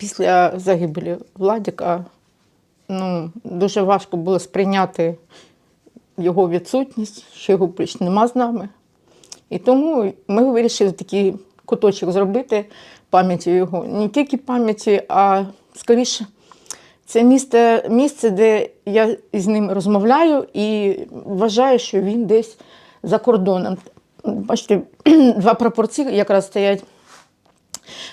Після загибелі Владіка ну, дуже важко було сприйняти його відсутність, що його більш нема з нами. І тому ми вирішили такий куточок зробити пам'яті його. Не тільки пам'яті, а скоріше, це місце, місце, де я з ним розмовляю і вважаю, що він десь за кордоном. Бачите, два прапорці якраз стоять.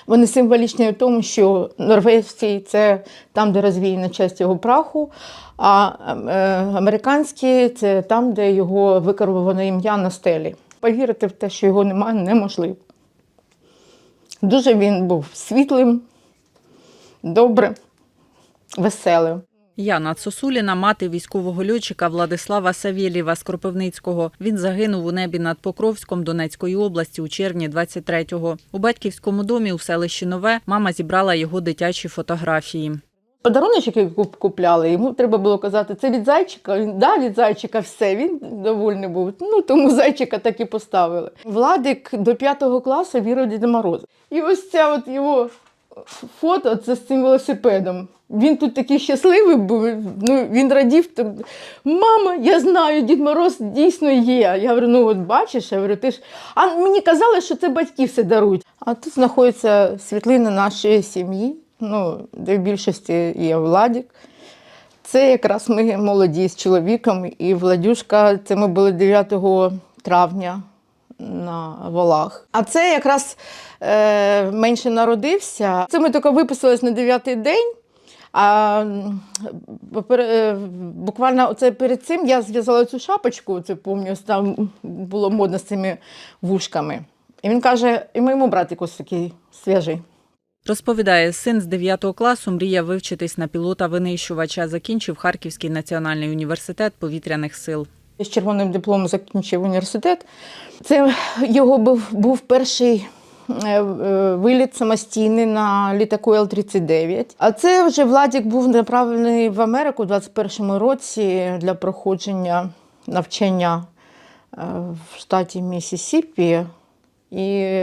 Вони символічні в тому, що норвежці це там, де розвіяна часть його праху, а американські американський це там, де його викарбоване ім'я на стелі. Повірити в те, що його немає, неможливо. Дуже він був світлим, добрим, веселим. Яна Цосуліна, мати військового льотчика Владислава Савєлєва з Кропивницького. Він загинув у небі над Покровськом Донецької області у червні 23-го. У батьківському домі у селищі Нове мама зібрала його дитячі фотографії. Подарунок, який купляли, йому треба було казати, це від зайчика. Він да, від зайчика все. Він довольний був. Ну тому зайчика так і поставили. Владик до п'ятого класу вірив Діда Мороза. І ось ця от його фото це з цим велосипедом. Він тут такий щасливий був. Ну він радів. так, Мама, я знаю, Дід Мороз дійсно є. Я говорю, ну от бачиш, я говорю, ти ж. А мені казали, що це батьки все дарують. А тут знаходиться світлина нашої сім'ї, ну, де в більшості є Владік. Це якраз ми молоді з чоловіком, і Владюшка, це ми були 9 травня на волах. А це якраз е, менше народився. Це ми тільки виписались на 9-й день. А е, буквально оце перед цим я зв'язала цю шапочку, це пам'ятаю, там було модно з цими вушками. І він каже, і моєму братику такий свіжий. Розповідає, син з 9 класу мріяв вивчитись на пілота-винищувача. Закінчив Харківський національний університет повітряних сил. З червоним дипломом закінчив університет. Це його був, був перший е, е, виліт самостійний на літаку Л-39. А це вже Владік був направлений в Америку у 21-му році для проходження навчання е, в штаті Міссісіпі. І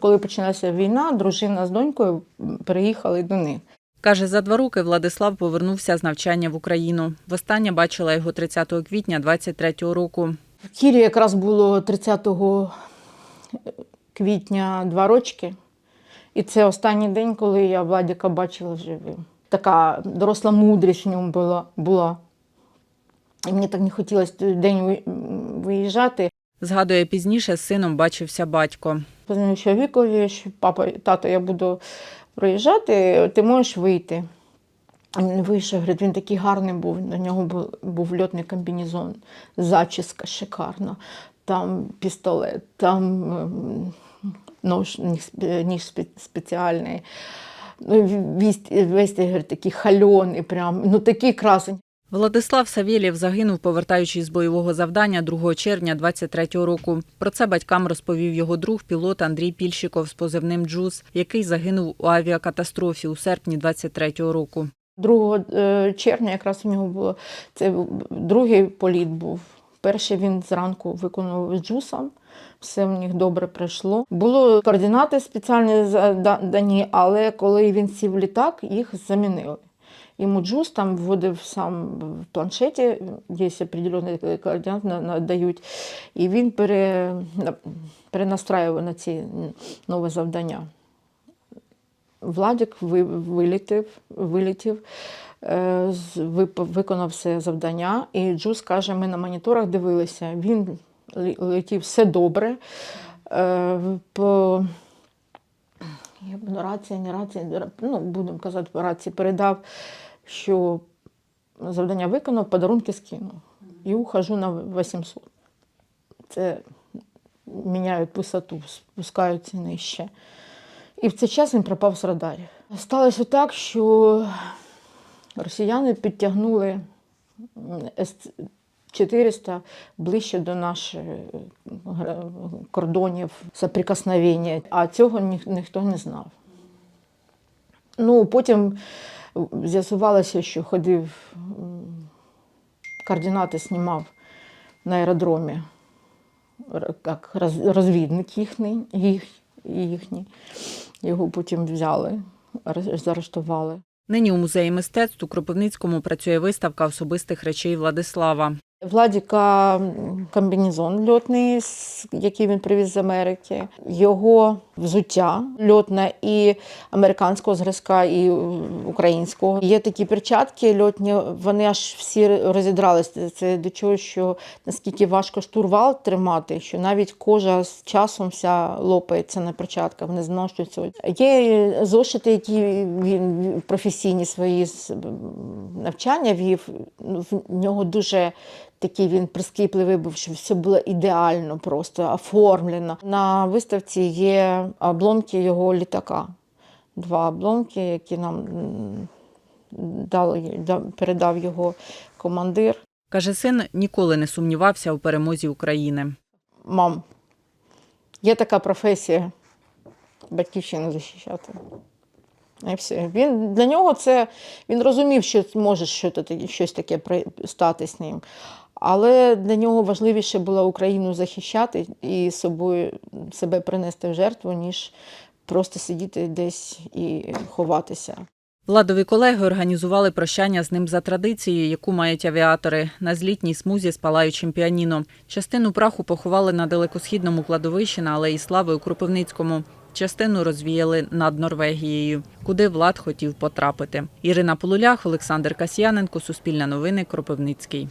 коли почалася війна, дружина з донькою переїхали до них. Каже, за два роки Владислав повернувся з навчання в Україну. Востаннє бачила його 30 квітня 23-го року. В Кірі якраз було 30 квітня два рочки. І це останній день, коли я Владіка бачила живим. Така доросла мудрість в ньому була. була. І мені так не хотілося той день виїжджати. Згадує, пізніше з сином бачився батько. Позвонив чоловікові, що папа, тато, я буду проїжджати, ти можеш вийти. Він вийшов, говорить, він такий гарний був. На нього був, був льотний комбінезон, зачіска шикарна, там пістолет, там ем, нож, ніж спе- ніж спе- спеціальний. Ну, весь, весь говорить, такий хальоний, прям, ну такий красень. Владислав Савєлєв загинув, повертаючись з бойового завдання 2 червня 23-го року. Про це батькам розповів його друг, пілот Андрій Пільщиков з позивним Джуз, який загинув у авіакатастрофі у серпні 23-го року. 2 е, червня якраз у нього було це другий політ був. Перший він зранку виконував з джусом, все в них добре пройшло. Було координати спеціальні задані, але коли він сів літак, їх замінили. Йому джус там вводив сам в планшеті, є определені координати на- надають, і він пере, на- перенастраював на ці нове завдання. Владик ви- вилітив, вилітів, виконав все завдання. І Джус каже, ми на моніторах дивилися, він летів все добре. Е, По ну, рація, не рація, ну, будемо казати, по рації передав, що завдання виконав, подарунки скинув. І ухожу на 800. Це міняють висоту, спускаються нижче. І в цей час він пропав з радарів. Сталося так, що росіяни підтягнули С-400 ближче до наших кордонів соприкосновення, а цього ніх- ніхто не знав. Ну, потім з'ясувалося, що ходив, координати знімав на аеродромі як розвідник їхній, їх, їхній. Його потім взяли заарештували. Нині у музеї мистецтв у Кропивницькому працює виставка особистих речей Владислава. Владіка комбінезон льотний, який він привіз з Америки, його взуття льотне і американського зразка, і українського. Є такі перчатки льотні, вони аж всі розідралися. Це до чого, що наскільки важко штурвал тримати, що навіть кожа з часом вся лопається на перчатках, вони зношуються. Є зошити, які він професійні свої навчання вів. Ну, В нього дуже такий він прискіпливий був, щоб все було ідеально, просто оформлено. На виставці є обломки його літака. Два обломки, які нам дали, передав його командир. Каже, син ніколи не сумнівався у перемозі України. Мам, є така професія батьківщину захищати. І все. Він, для нього це він розумів, що може щось таке стати з ним. Але для нього важливіше було Україну захищати і собою себе принести в жертву, ніж просто сидіти десь і ховатися. Владові колеги організували прощання з ним за традицією, яку мають авіатори на злітній смузі з палаючим піаніно. Частину праху поховали на далекосхідному кладовищі на Алеї Слави у Кропивницькому. Частину розвіяли над Норвегією, куди Влад хотів потрапити. Ірина Полулях, Олександр Касьяненко, Суспільне новини, Кропивницький.